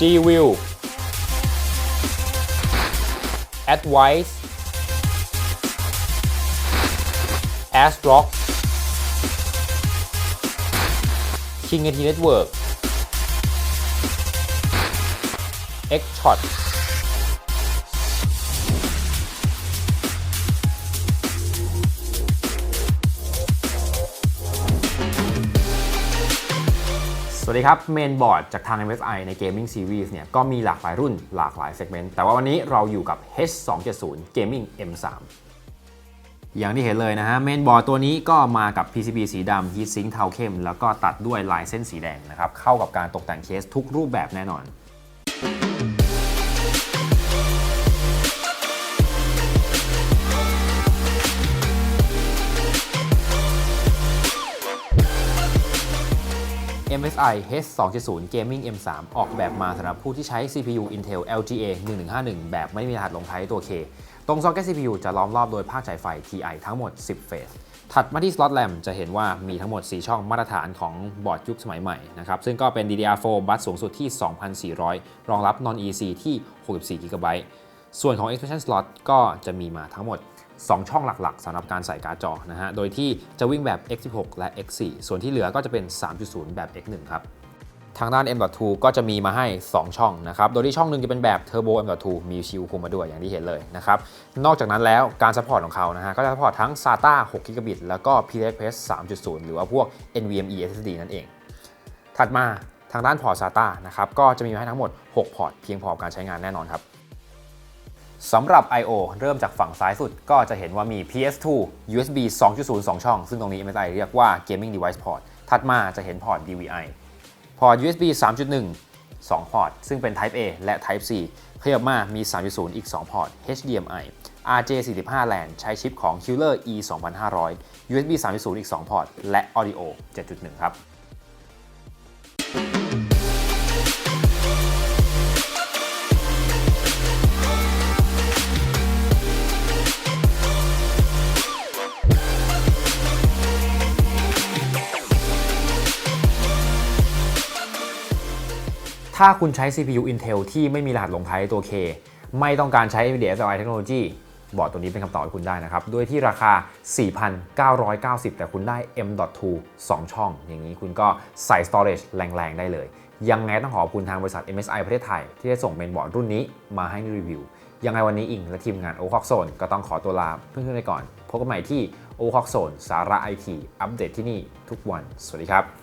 G-View Advice ASRock King AT Network X-Shot วัสดีครับเมนบอร์ดจากทาง MSI ใน Gaming Series เนี่ยก็มีหลากหลายรุ่นหลากหลายเซกเมนต์แต่ว่าวันนี้เราอยู่กับ H270 Gaming M3 อย่างที่เห็นเลยนะฮะเมนบอร์ดตัวนี้ก็มากับ PCB สีดำ Heatsink เทาเข้ม แล้วก็ตัดด้วยลายเส้นสีแดงนะครับ เข้ากับการตกแต่งเคสทุกรูปแบบแน่นอน MSI H270 Gaming M3 ออกแบบมาสำหรับผู้ที่ใช้ CPU Intel LGA 1151 แบบไม่มีรหัสลงท้ายตัว K ตรงซ็อกเก็ต CPU จะล้อมรอบโดยภาคฉายไฟ TI ทั้งหมด 10 เฟส ถัดมาที่สล็อตแรมจะเห็นว่ามีทั้งหมด 4 ช่องมาตรฐานของบอร์ดยุคสมัยใหม่นะครับ ซึ่งก็เป็น DDR4 บัสสูงสุดที่ 2,400 รองรับ Non-EC ที่ 64 GB ส่วนของ expansion slot ก็จะมีมาทั้งหมด 2 ช่องหลักๆสำหรับการใส่การ์ดจอนะฮะ โดยที่จะวิ่งแบบ X16 และ X4 ส่วนที่เหลือก็จะเป็น 3.0 แบบ X1 ครับ ทางด้าน M.2 ก็จะมีมาให้ 2 ช่องนะครับ โดยที่ช่องหนึ่งจะเป็นแบบ Turbo M.2 มีชิลคุมมาด้วยอย่างที่เห็นเลยนะครับ นอกจากนั้นแล้วการซัพพอร์ตของเขานะฮะ ก็จะซัพพอร์ตทั้ง SATA 6 GB แล้วก็ PCIe 3.0 หรือว่าพวก NVMe SSD นั่นเอง ถัดมาทางด้านพอร์ต SATA นะครับ ก็จะมีมาให้ทั้งหมด 6 พอร์ตเพียงพอกับการใช้งานแน่นอนครับ สำหรับ I/O เริ่มจากฝั่งซ้ายสุดก็จะเห็นว่ามี PS2 USB 2.0 2 ช่อง ซึ่งตรงนี้ MSI เรียกว่า Gaming Device Port ถัดมาจะเห็นพอร์ต DVI พอร์ต USB 3.1 2 พอร์ต ซึ่งเป็น Type A และ Type C ขยับมามี 3.0 อีก 2 พอร์ต HDMI RJ45 LAN ใช้ชิปของ Hewler E 2500 USB 3.0 อีก 2 พอร์ต และ Audio 7.1 ครับ ถ้าคุณใช้ CPU Intel ที่ไม่มีรหัสลงท้ายตัว K ไม่ต้องการใช้ NVIDIA SLI Technology บอร์ดตัวนี้เป็นคำตอบให้คุณได้นะครับ ด้วยที่ราคา 4,990 แต่คุณได้ M.2 2 ช่อง อย่างนี้คุณก็ใส่ storage แรงๆ ได้เลย ยังไงต้องขอบคุณทางบริษัท MSI ประเทศไทย ที่ได้ส่งเมนบอร์ดรุ่นนี้มาให้รีวิว ยังไงวันนี้อิงและทีมงาน o c o x Zone ก็ต้องขอตัวลาเพื่อนๆไปก่อน พบกันใหม่ที่ o c o x Zone สาระ IT อัปเดตที่นี่ทุกวัน สวัสดีครับ